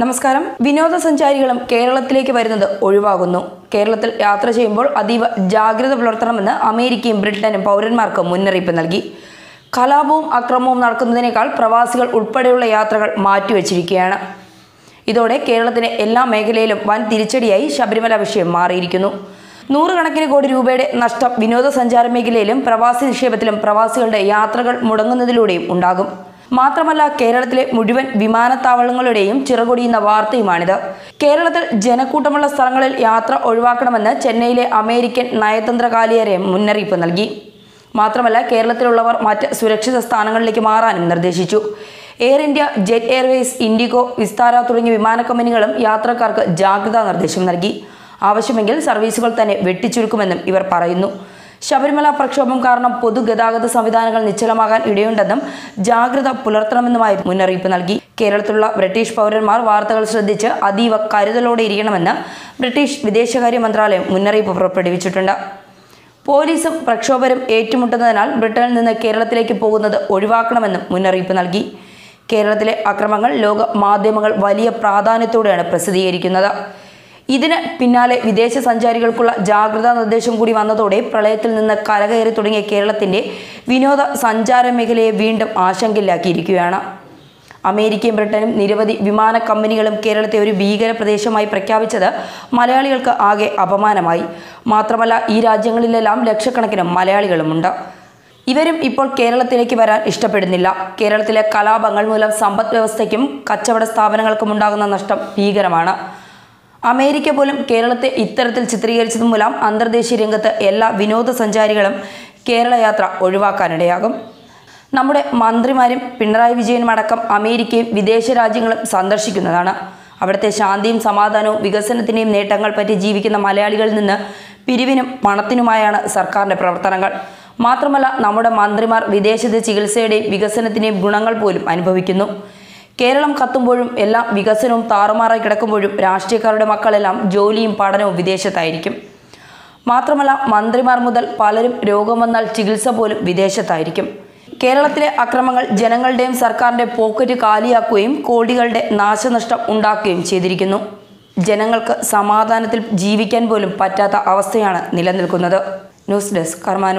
നമസ്കാരം. വിനോദസഞ്ചാരികളും കേരളത്തിലേക്ക് വരുന്നത് ഒഴിവാകുന്നു. കേരളത്തിൽ യാത്ര ചെയ്യുമ്പോൾ അതീവ ജാഗ്രത പുലർത്തണമെന്ന് അമേരിക്കയും ബ്രിട്ടനും പൗരന്മാർക്ക് മുന്നറിയിപ്പ് നൽകി. കലാപവും അക്രമവും നടക്കുന്നതിനേക്കാൾ പ്രവാസികൾ ഉൾപ്പെടെയുള്ള യാത്രകൾ മാറ്റിവെച്ചിരിക്കുകയാണ്. ഇതോടെ കേരളത്തിലെ എല്ലാ മേഖലയിലും വൻ തിരിച്ചടിയായി ശബരിമല വിഷയം മാറിയിരിക്കുന്നു. നൂറുകണക്കിന് കോടി രൂപയുടെ നഷ്ടം വിനോദസഞ്ചാര മേഖലയിലും പ്രവാസി നിക്ഷേപത്തിലും പ്രവാസികളുടെ യാത്രകൾ മുടങ്ങുന്നതിലൂടെയും ഉണ്ടാകും. മാത്രമല്ല കേരളത്തിലെ മുഴുവൻ വിമാനത്താവളങ്ങളുടെയും ചിറകൊടിയുന്ന വാർത്തയുമാണിത്. കേരളത്തിൽ ജനക്കൂട്ടമുള്ള സ്ഥലങ്ങളിൽ യാത്ര ഒഴിവാക്കണമെന്ന് ചെന്നൈയിലെ അമേരിക്കൻ നയതന്ത്ര മുന്നറിയിപ്പ് നൽകി. മാത്രമല്ല കേരളത്തിലുള്ളവർ മറ്റ് സുരക്ഷിത സ്ഥാനങ്ങളിലേക്ക് മാറാനും നിർദ്ദേശിച്ചു. Air India Jet Airways IndiGo Vistara തുടങ്ങിയ വിമാന കമ്പനികളും യാത്രക്കാർക്ക് ജാഗ്രതാ നിർദ്ദേശം നൽകി. ആവശ്യമെങ്കിൽ സർവീസുകൾ തന്നെ വെട്ടിച്ചുരുക്കുമെന്നും ഇവർ പറയുന്നു. ശബരിമല പ്രക്ഷോഭം കാരണം പൊതുഗതാഗത സംവിധാനങ്ങൾ നിശ്ചലമാകാൻ ഇടയുണ്ടെന്നും ജാഗ്രത പുലർത്തണമെന്നുമായി മുന്നറിയിപ്പ് നൽകി. കേരളത്തിലുള്ള ബ്രിട്ടീഷ് പൗരന്മാർ വാർത്തകൾ ശ്രദ്ധിച്ച് അതീവ കരുതലോടെ ഇരിക്കണമെന്ന് ബ്രിട്ടീഷ് വിദേശകാര്യ മന്ത്രാലയം മുന്നറിയിപ്പ് പുറപ്പെടുവിച്ചിട്ടുണ്ട്. പോലീസും പ്രക്ഷോഭരും ഏറ്റുമുട്ടുന്നതിനാൽ ബ്രിട്ടനിൽ നിന്ന് കേരളത്തിലേക്ക് പോകുന്നത് ഒഴിവാക്കണമെന്നും മുന്നറിയിപ്പ് നൽകി. കേരളത്തിലെ അക്രമങ്ങൾ ലോക മാധ്യമങ്ങൾ വലിയ പ്രാധാന്യത്തോടെയാണ് പ്രസിദ്ധീകരിക്കുന്നത്. ഇതിന് പിന്നാലെ വിദേശ സഞ്ചാരികൾക്കുള്ള ജാഗ്രതാ നിർദ്ദേശം കൂടി വന്നതോടെ പ്രളയത്തിൽ നിന്ന് കരകയറി തുടങ്ങിയ കേരളത്തിന്റെ വിനോദ സഞ്ചാര മേഖലയെ വീണ്ടും ആശങ്കയിലാക്കിയിരിക്കുകയാണ്. അമേരിക്കയും ബ്രിട്ടനും നിരവധി വിമാന കമ്പനികളും കേരളത്തെ ഒരു ഭീകര പ്രദേശമായി പ്രഖ്യാപിച്ചത് മലയാളികൾക്ക് ആകെ അപമാനമായി. മാത്രമല്ല ഈ രാജ്യങ്ങളിലെല്ലാം ലക്ഷക്കണക്കിന് മലയാളികളുമുണ്ട്. ഇവരും ഇപ്പോൾ കേരളത്തിലേക്ക് വരാൻ ഇഷ്ടപ്പെടുന്നില്ല. കേരളത്തിലെ കലാപങ്ങൾ മൂലം സമ്പദ് വ്യവസ്ഥയ്ക്കും കച്ചവട സ്ഥാപനങ്ങൾക്കും ഉണ്ടാകുന്ന നഷ്ടം ഭീകരമാണ്. അമേരിക്ക പോലും കേരളത്തെ ഇത്തരത്തിൽ ചിത്രീകരിച്ചത് മൂലം അന്തർദേശീയ രംഗത്ത് എല്ലാ വിനോദസഞ്ചാരികളും കേരള യാത്ര ഒഴിവാക്കാനിടയാകും. നമ്മുടെ മന്ത്രിമാരും പിണറായി വിജയനും അടക്കം അമേരിക്കയും വിദേശ രാജ്യങ്ങളും സന്ദർശിക്കുന്നതാണ്. അവിടുത്തെ ശാന്തിയും സമാധാനവും വികസനത്തിന്റെയും നേട്ടങ്ങൾ പറ്റി ജീവിക്കുന്ന മലയാളികളിൽ നിന്ന് പിരിവിനും പണത്തിനുമായാണ് സർക്കാരിന്റെ പ്രവർത്തനങ്ങൾ. മാത്രമല്ല നമ്മുടെ മന്ത്രിമാർ വിദേശത്തെ ചികിത്സയുടെയും വികസനത്തിന്റെയും ഗുണങ്ങൾ പോലും അനുഭവിക്കുന്നു. കേരളം കത്തുമ്പോഴും എല്ലാം വികസനവും താറുമാറായി കിടക്കുമ്പോഴും രാഷ്ട്രീയക്കാരുടെ മക്കളെല്ലാം ജോലിയും പഠനവും വിദേശത്തായിരിക്കും. മാത്രമല്ല മന്ത്രിമാർ മുതൽ പലരും രോഗം വന്നാൽ ചികിത്സ പോലും വിദേശത്തായിരിക്കും. കേരളത്തിലെ അക്രമങ്ങൾ ജനങ്ങളുടെയും സർക്കാരിന്റെ പോക്കറ്റ് കാലിയാക്കുകയും കോടികളുടെ നാശനഷ്ടം ഉണ്ടാക്കുകയും ചെയ്തിരിക്കുന്നു. ജനങ്ങൾക്ക് സമാധാനത്തിൽ ജീവിക്കാൻ പോലും പറ്റാത്ത അവസ്ഥയാണ് നിലനിൽക്കുന്നത്. News desk Karma